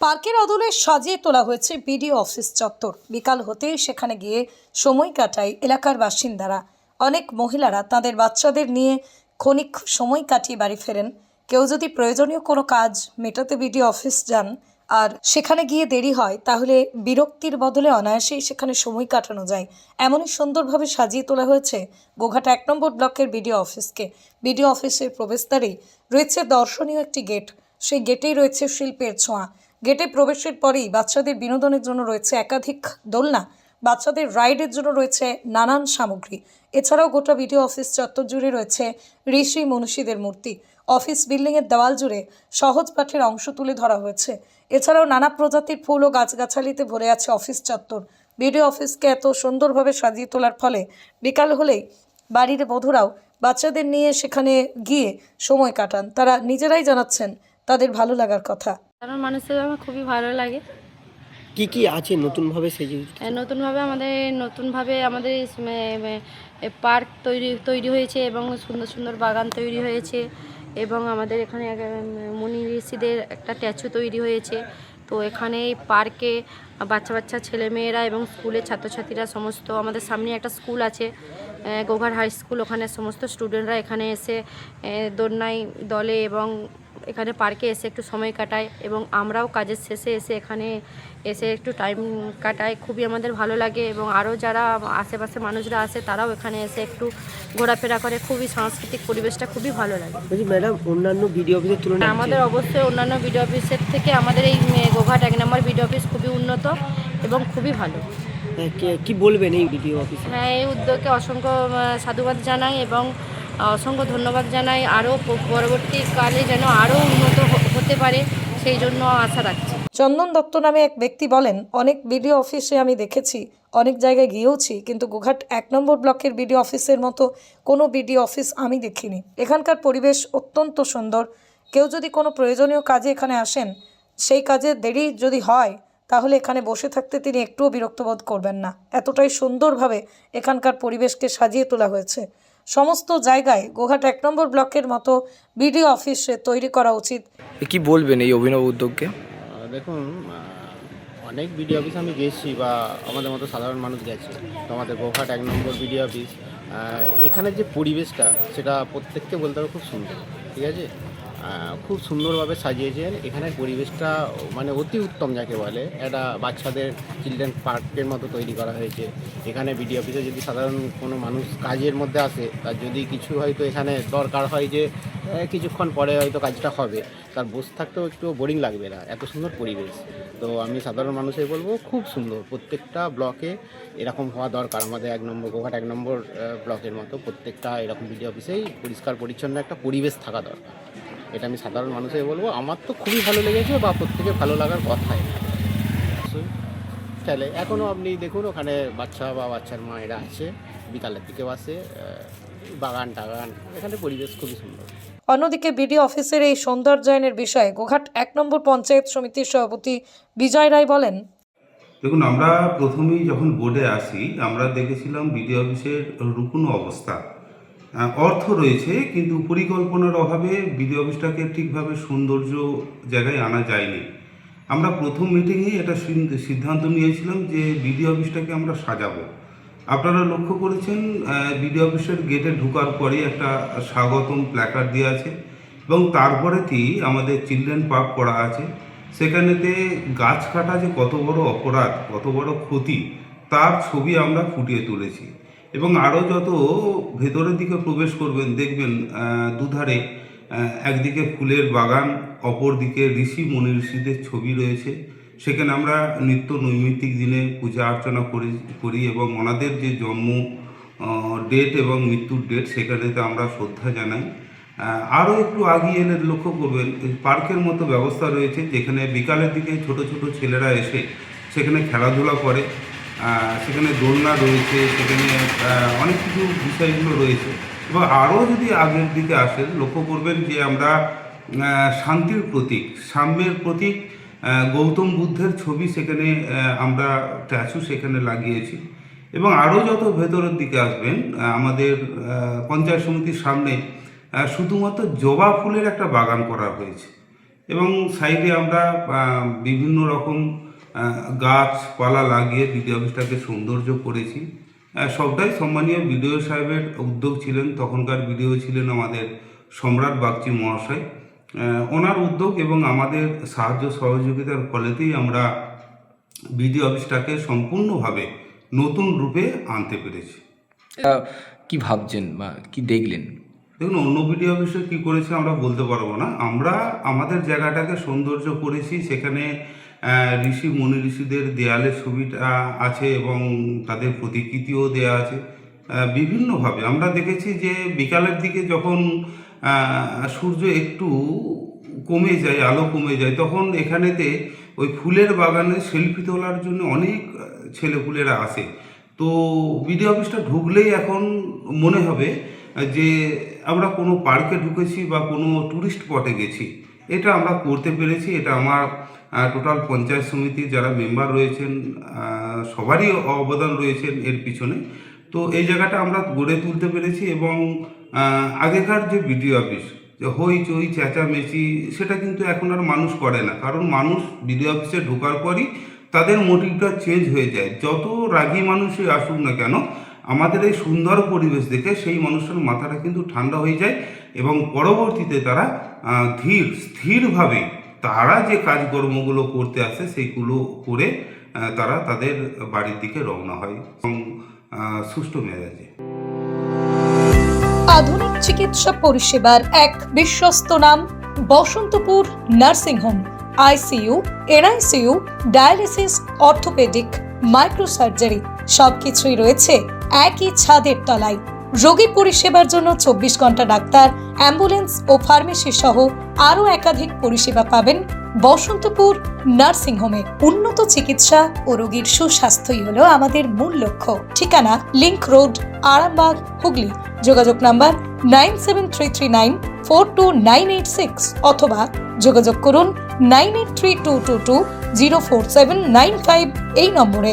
পার্কের অদলে সাজিয়ে তোলা হয়েছে বিডিও অফিস চত্বর। বিকাল হতেই সেখানে গিয়ে সময় কাটায় এলাকার বাসিন্দারা। অনেক মহিলারা তাদের বাচ্চাদের নিয়ে ক্ষণিক সময় কাটিয়ে বাড়ি ফেরেন। কেউ যদি প্রয়োজনীয় কোনো কাজ মেটাতে বিডিও অফিস যান আর সেখানে গিয়ে দেরি হয়, তাহলে বিরক্তির বদলে অনায়াসেই সেখানে সময় কাটানো যায়। এমনই সুন্দরভাবে সাজিয়ে তোলা হয়েছে গোঘাট এক নম্বর ব্লকের বিডিও অফিসকে। বিডিও অফিসের প্রবেশদ্বারেই রয়েছে দর্শনীয় একটি গেট। সেই গেটেই রয়েছে শিল্পের ছোঁয়া। গেটে প্রবেশের পরেই বাচ্চাদের বিনোদনের জন্য রয়েছে একাধিক দোলনা, বাচ্চাদের রাইডের জন্য রয়েছে নানান সামগ্রী। এছাড়াও গোটা বিডিও অফিস চত্বর জুড়ে রয়েছে ঋষি মনীষীদের মূর্তি। অফিস বিল্ডিংয়ের দেওয়াল জুড়ে সহজ পাঠের অংশ তুলে ধরা হয়েছে। এছাড়াও নানা প্রজাতির ফুল ও গাছগাছালিতে ভরে আছে অফিস চত্বর। বিডিও অফিসকে এত সুন্দরভাবে সাজিয়ে তোলার ফলে বিকাল হলেই বাড়ির বধূরাও বাচ্চাদের নিয়ে সেখানে গিয়ে সময় কাটান। তারা নিজেরাই জানাচ্ছেন তাদের ভালো লাগার কথা। সাধারণ মানুষের আমার খুবই ভালো লাগে। কি কি আছে নতুনভাবে সেজে নতুনভাবে আমাদের নতুনভাবে আমাদের পার্ক তৈরি তৈরি হয়েছে এবং সুন্দর সুন্দর বাগান তৈরি হয়েছে এবং আমাদের এখানে মুনি ঋষিদের একটা স্ট্যাচু তৈরি হয়েছে। তো এখানে পার্কে বাচ্চা বাচ্চা ছেলেমেয়েরা এবং স্কুলের ছাত্রছাত্রীরা সমস্ত আমাদের সামনে একটা স্কুল আছে গোঘাট হাই স্কুল। ওখানে সমস্ত স্টুডেন্টরা এখানে এসে দোলনায় দলে এবং এখানে পার্কে এসে একটু সময় কাটায় এবং আমরাও কাজের শেষে এসে এখানে এসে একটু টাইম কাটায় খুবই আমাদের ভালো লাগে এবং আরও যারা আশেপাশে মানুষরা আসে তারাও এখানে এসে একটু ঘোরাফেরা করে। খুবই সাংস্কৃতিক পরিবেশটা খুবই ভালো লাগে। ম্যাডাম অন্যান্য ভিডিও অফিসের তুলনায় আমাদের অবশ্যই অন্যান্য বিডিও অফিসের থেকে আমাদের এই গোঘাট এক নম্বর বিডিও অফিস খুবই উন্নত এবং খুবই ভালো। হ্যাঁ, কি বলবেন এই ভিডিও অফিসে হ্যাঁ এই উদ্যোগকে অসংখ্য সাধুবাদ জানাই এবং অসংখ্য ধন্যবাদ জানাই। আরও পরবর্তীকালে যেন আরও উন্নত হতে পারে, সেই জন্য আশা রাখছি। চন্দন দত্ত নামে এক ব্যক্তি বলেন, অনেক বিডিও অফিসে আমি দেখেছি, অনেক জায়গায় গিয়েওছি, কিন্তু গোঘাট এক নম্বর ব্লকের বিডিও অফিসের মতো কোনো বিডিও অফিস আমি দেখিনি। এখানকার পরিবেশ অত্যন্ত সুন্দর। কেউ যদি কোনো প্রয়োজনীয় কাজে এখানে আসেন, সেই কাজে দেরি যদি হয়, তাহলে এখানে বসে থাকতে তিনি একটুও বিরক্তবোধ করবেন না। এতটাই সুন্দরভাবে এখানকার পরিবেশকে সাজিয়ে তোলা হয়েছে। সমস্ত জায়গায় গোঘাট এক নম্বর ব্লকের মতো বিডি অফিসে তৈরি করা উচিত। কি বলবেন এই অভিনব উদ্যোগকে? দেখুন অনেক বিডি অফিস আমি গেছি বা আমাদের মতো সাধারণ মানুষ গেছে। তো আমাদের গোঘাট এক নম্বর বিডি অফিস এখানে এখানের যে পরিবেশটা সেটা প্রত্যেককে বলতে হবে খুব সুন্দর ঠিক আছে? খুব সুন্দরভাবে সাজিয়েছেন। এখানের পরিবেশটা মানে অতি উত্তম যাকে বলে। একটা বাচ্চাদের চিলড্রেন পার্কের মতো তৈরি করা হয়েছে। এখানে বিডিও অফিসে যদি সাধারণ কোনো মানুষ কাজের মধ্যে আসে, তার যদি কিছু হয়তো এখানে দরকার হয় যে কিছুক্ষণ পরে হয়তো কাজটা হবে। তার বসে থাকতেও একটু বোরিং লাগবে না। এত সুন্দর পরিবেশ। তো আমি সাধারণ মানুষের বলব, খুব সুন্দর। প্রত্যেকটা ব্লকে এরকম হওয়া দরকার। আমাদের এক নম্বর, গোঘাট এক নম্বর ব্লকের মতো প্রত্যেকটা এরকম বিডিও অফিসেই পরিষ্কার পরিচ্ছন্ন একটা পরিবেশ থাকা দরকার। এটা আমি সাধারণ মানুষের বলব। আমার তো খুবই ভালো লেগেছে বা প্রত্যেকের ভালো লাগার কথাই। তাহলে এখনও আপনি দেখুন ওখানে বাচ্চা বা বাচ্চার মা এরা আছে বিকালের দিকেও আসে বাগান টাগান এখানে পরিবেশ খুবই সুন্দর। অন্যদিকে বিডিও অফিসের এই সৌন্দর্যায়নের বিষয়ে গোঘাট এক নম্বর পঞ্চায়েত সমিতির সভাপতি বিজয় রায় বলেন দেখুন আমরা প্রথমেই যখন বোর্ডে আসি আমরা দেখেছিলাম বিডিও অফিসের রুকুন অবস্থা। অর্থ রয়েছে, কিন্তু পরিকল্পনার অভাবে বিডিও অফিসটাকে ঠিকভাবে সৌন্দর্য জায়গায় আনা যায়নি। আমরা প্রথম মিটিংয়ে এটা সিদ্ধান্ত নিয়েছিলাম যে বিডিও অফিসটাকে আমরা সাজাবো। আপনারা লক্ষ্য করেছেন বিডিও অফিসের গেটে ঢোকার পরে একটা স্বাগতম প্ল্যাকার্ড দেওয়া আছে এবং তারপরেতেই আমাদের চিলড্রেন পার্ক করা আছে। সেখানেতে গাছ কাটা যে কত বড় অপরাধ, কত বড় ক্ষতি, তার ছবি আমরা ফুটিয়ে তুলেছি। এবং আরও যত ভেতরের দিকে প্রবেশ করবেন, দেখবেন দুধারে একদিকে ফুলের বাগান, অপর দিকে ঋষি মনি ঋষিদের ছবি রয়েছে। সেখানে আমরা নিত্য নৈমিত্তিক দিনে পূজা অর্চনা করি করি এবং ওনাদের যে জন্ম ডেট এবং মৃত্যুর ডেট সেখানেতে আমরা শ্রদ্ধা জানাই। আরও একটু আগিয়ে এলে লক্ষ্য করবেন পার্কের মতো ব্যবস্থা রয়েছে, যেখানে বিকালের দিকে ছোট ছোট ছেলেরা এসে সেখানে খেলাধুলা করে। সেখানে দোলনা রয়েছে, সেখানে অনেক কিছু বিষয়গুলো রয়েছে। এবং আরও যদি আগের দিকে আসেন, লক্ষ্য করবেন যে আমরা শান্তির প্রতীক, সাম্যের প্রতীক গৌতম বুদ্ধের ছবি সেখানে আমরা স্ট্যাচু সেখানে লাগিয়েছি। এবং আরও যত ভেতরের দিকে আসবেন আমাদের পঞ্চায়েত সমিতির সামনে শুধুমাত্র জবা ফুলের একটা বাগান করা হয়েছে। এবং সাইডে আমরা বিভিন্ন রকম গাছপালা লাগিয়ে বিডিও অফিসটাকে সৌন্দর্য করেছি। সবটাই সম্মানীয় বিডিও সাহেবের উদ্যোগ ছিলেন, তখনকার বিডিও ছিলেন আমাদের সম্রাট বাগচি মহাশয়। ওনার উদ্যোগ এবং আমাদের সাহায্য সহযোগিতার ফলেতেই আমরা বিডিও অফিসটাকে সম্পূর্ণভাবে নতুন রূপে আনতে পেরেছি। কি ভাবছেন বা কি দেখলেন? দেখুন, অন্য বিডিও অফিসে কী করেছে আমরা বলতে পারব না। আমরা আমাদের জায়গাটাকে সৌন্দর্য করেছি, সেখানে ঋষি, মুনি ঋষিদের দেয়ালের ছবিটা আছে এবং তাদের প্রতিকৃতিও দেয়া আছে বিভিন্নভাবে। আমরা দেখেছি যে বিকালের দিকে যখন সূর্য একটু কমে যায়, আলো কমে যায়, তখন এখানেতে ওই ফুলের বাগানে সেলফি তোলার জন্য অনেক ছেলেপুলেরা আসে। তো বিডিও অফিসটা ঢুকলেই এখন মনে হবে যে আমরা কোনো পার্কে ঢুকেছি বা কোনো ট্যুরিস্ট স্পটে গেছি, এটা আমরা করতে পেরেছি। এটা আমার টোটাল পঞ্চায়েত সমিতির যারা মেম্বার রয়েছেন সবারই অবদান রয়েছেন এর পিছনে। তো এই জায়গাটা আমরা গড়ে তুলতে পেরেছি এবং আগেকার যে বিডিও অফিস যে হইচই চেঁচামেচি, সেটা কিন্তু এখন আর মানুষ করে না। কারণ মানুষ বিডিও অফিসে ঢোকার পরই তাদের মোটিভটা চেঞ্জ হয়ে যায়। যত রাগী মানুষই আসুক না কেন আমাদের এই সুন্দর পরিবেশ দেখে সেই মানুষের মাথাটা কিন্তু ঠান্ডা হয়ে যায় এবং পরবর্তীতে তারা ধীর, স্থিরভাবে তারা যে কাজকর্মগুলো করতে আসে সেইগুলো করে তারা তাদের বাড়ির দিকে রওনা হয় এবং সুষ্ঠু মেজাজে। আধুনিক চিকিৎসা পরিষেবার এক বিশ্বস্ত নাম, Basantapur nursing home, ICU, NICU, dialysis, orthopaedic, microsurgery, সবকিছুই রয়েছে একই ছাদের তলায়। রোগী পরিষেবার জন্য চব্বিশ ঘণ্টা ডাক্তার, অ্যাম্বুলেন্স ও ফার্মেসি সহ আরও একাধিক পরিষেবা পাবেন বসন্তপুর নার্সিং হোমে উন্নত চিকিৎসা ও রোগীর সুস্বাস্থ্যই হলো আমাদের মূল লক্ষ্য। ঠিকানা লিংক রোড, আরামবাগ, হুগলি। যোগাযোগ number nine seven three three nine four two nine eight six অথবা যোগাযোগ করুন nine eight three two two two zero four seven nine five এই নম্বরে।